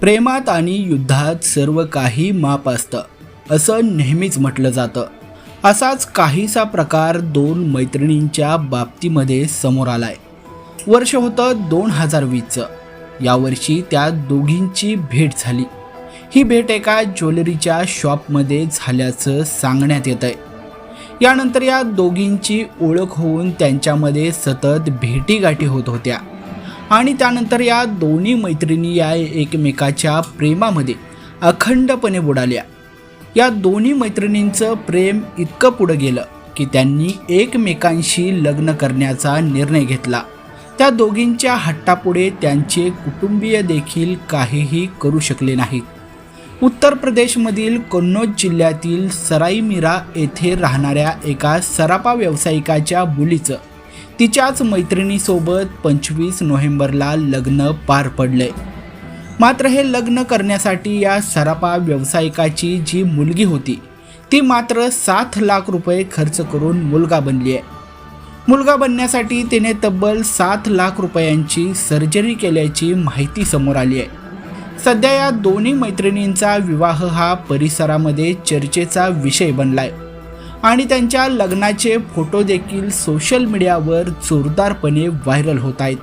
प्रेमात आणि युद्धात सर्व काही माप असतं. असं नेहमीच म्हटलं जातं. असाच काहीसा प्रकार दोन मैत्रिणींच्या बाबतीमध्ये समोर आलाय. वर्ष होतं दोन हजार वीसचं. यावर्षी त्या दोघींची भेट झाली. ही भेट एका ज्वेलरीच्या शॉपमध्ये झाल्याचं सांगण्यात येत आहे यानंतर या दोघींची ओळख होऊन त्यांच्यामध्ये सतत भेटीगाठी होत होत्या. आणि त्यानंतर या दोन्ही मैत्रिणी या एकमेकाच्या प्रेमामध्ये अखंडपणे बुडाल्या. या दोन्ही मैत्रिणींचं प्रेम इतकं पुढं गेलं की त्यांनी एकमेकांशी लग्न करण्याचा निर्णय घेतला. त्या दोघींच्या हट्टापुढे त्यांचे कुटुंबीय देखील काहीही करू शकले नाहीत. उत्तर प्रदेशमधील कन्नौज जिल्ह्यातील सराईमिरा येथे राहणाऱ्या एका सरापा व्यावसायिकाच्या मुलीचं तिच्याच मैत्रिणीसोबत पंचवीस नोव्हेंबरला लग्न पार पडलंय. मात्र हे लग्न करण्यासाठी या सरापा व्यावसायिकाची जी मुलगी होती ती मात्र सात लाख रुपये खर्च करून मुलगा बनली आहे. मुलगा बनण्यासाठी तिने तब्बल सात लाख रुपयांची सर्जरी केल्याची माहिती समोर आली आहे. सध्या या दोन्ही मैत्रिणींचा विवाह हा परिसरामध्ये चर्चेचा विषय बनलाय. आणि त्यांच्या लग्नाचे फोटो देखील सोशल मीडियावर जोरदारपणे व्हायरल होत आहेत.